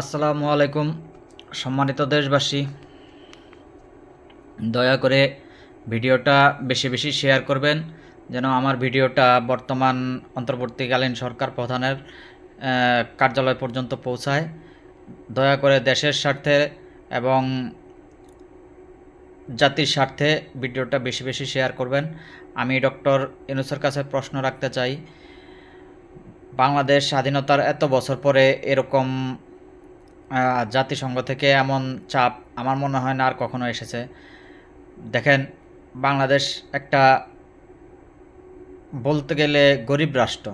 আসসালামু আলাইকুম, সম্মানিত দেশবাসী। দয়া করে ভিডিওটা বেশি বেশি শেয়ার করবেন, যেন আমার ভিডিওটা বর্তমান অন্তর্বর্তীকালীন সরকার প্রধানের কার্যালয় পর্যন্ত পৌঁছায়। দয়া করে দেশের স্বার্থে এবং জাতির স্বার্থে ভিডিওটা বেশি বেশি শেয়ার করবেন। আমি ডক্টর ইনুসের কাছে প্রশ্ন রাখতে চাই, বাংলাদেশ স্বাধীনতার এত বছর পরে এরকম জাতিসংঘ থেকে এমন চাপ আমার মনে হয় না আর কখনো এসেছে। দেখেন, বাংলাদেশ একটা বলতে গেলে গরিব রাষ্ট্র।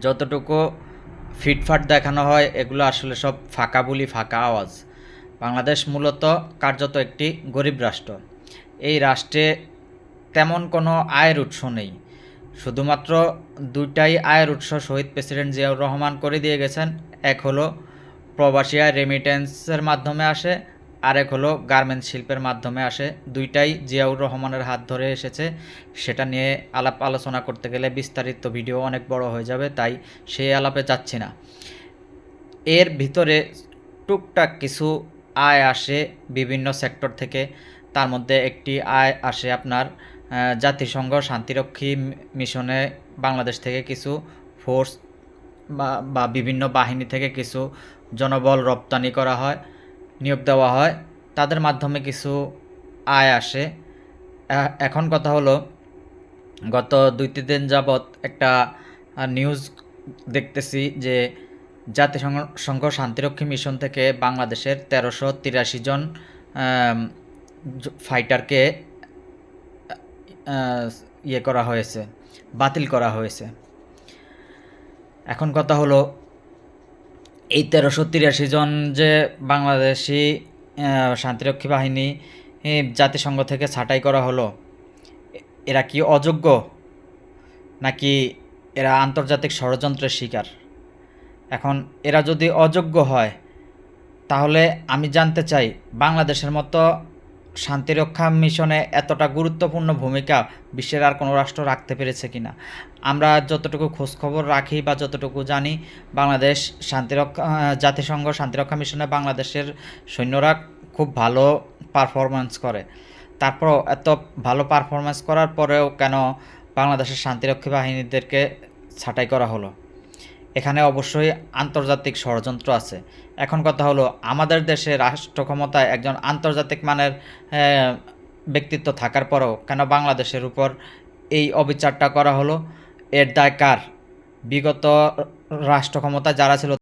যতটুকু ফিটফাট দেখানো হয়, এগুলো আসলে সব ফাঁকা বুলি ফাঁকা আওয়াজ। বাংলাদেশ মূলত কার্যত একটি গরিব রাষ্ট্র। এই রাষ্ট্রে তেমন কোনো আয়ের উৎস নেই। শুধুমাত্র দুইটাই আয়ের উৎস শহীদ প্রেসিডেন্ট জিয়াউর রহমান করে দিয়ে গেছেন। এক হলো প্রবাসী রেমিটেন্সের মাধ্যমে আসে। আরেক হলো গার্মেন্টস শিল্পের মাধ্যমে আসে। দুইটাই জিয়াউর রহমানের হাত ধরে এসেছে। সেটা নিয়ে আলাপ আলোচনা করতে গেলে বিস্তারিত ভিডিও অনেক বড় হয়ে যাবে, তাই সেই আলাপে যাচ্ছি না। এর ভিতরে টুকটাক কিছু আয় আসে বিভিন্ন সেক্টর থেকে। তার মধ্যে একটি আয় আসে আপনার জাতিসংঘ শান্তিরক্ষী মিশনে বাংলাদেশ থেকে কিছু ফোর্স বা বিভিন্ন বাহিনী থেকে কিছু জনবল রপ্তানি করা হয়, নিয়োগ দেওয়া হয়, তাদের মাধ্যমে কিছু আয় আসে। এখন কথা হলো, গত দুই তিন দিন যাবৎ একটা নিউজ দেখতেছি যে জাতিসংঘ, সংঘ শান্তিরক্ষী মিশন থেকে বাংলাদেশের তেরোশো তিরাশি জন ফাইটারকে ইয়ে করা হয়েছে, বাতিল করা হয়েছে। এখন কথা হলো এই তেরোশো তিরাশি জন যে বাংলাদেশি শান্তিরক্ষী বাহিনী জাতিসংঘ থেকে ছাঁটাই করা হলো, এরা কি অযোগ্য? নাকি এরা আন্তর্জাতিক ষড়যন্ত্রের শিকার? এখন এরা যদি অযোগ্য হয়, তাহলে আমি জানতে চাই, বাংলাদেশের মতো শান্তিরক্ষা মিশনে এতটা গুরুত্বপূর্ণ ভূমিকা বিশ্বের আর কোনো রাষ্ট্র রাখতে পেরেছে কিনা? আমরা যতটুকু খোঁজখবর রাখি বা যতটুকু জানি, বাংলাদেশ শান্তিরক্ষা জাতিসংঘ শান্তিরক্ষা মিশনে বাংলাদেশের সৈন্যরা খুব ভালো পারফরমেন্স করে। তারপর এত ভালো পারফরমেন্স করার পরেও কেন বাংলাদেশের শান্তিরক্ষী বাহিনীদেরকে ছাঁটাই করা হলো? এখানে অবশ্যই আন্তর্জাতিক ষড়যন্ত্র আছে। এখন কথা হলো, আমাদের দেশে রাষ্ট্র ক্ষমতায় একজন আন্তর্জাতিক মানের ব্যক্তিত্ব থাকার পরও কেন বাংলাদেশের উপর এই অবিচারটা করা হলো? এর দায় কার? বিগত রাষ্ট্র ক্ষমতা যারা ছিল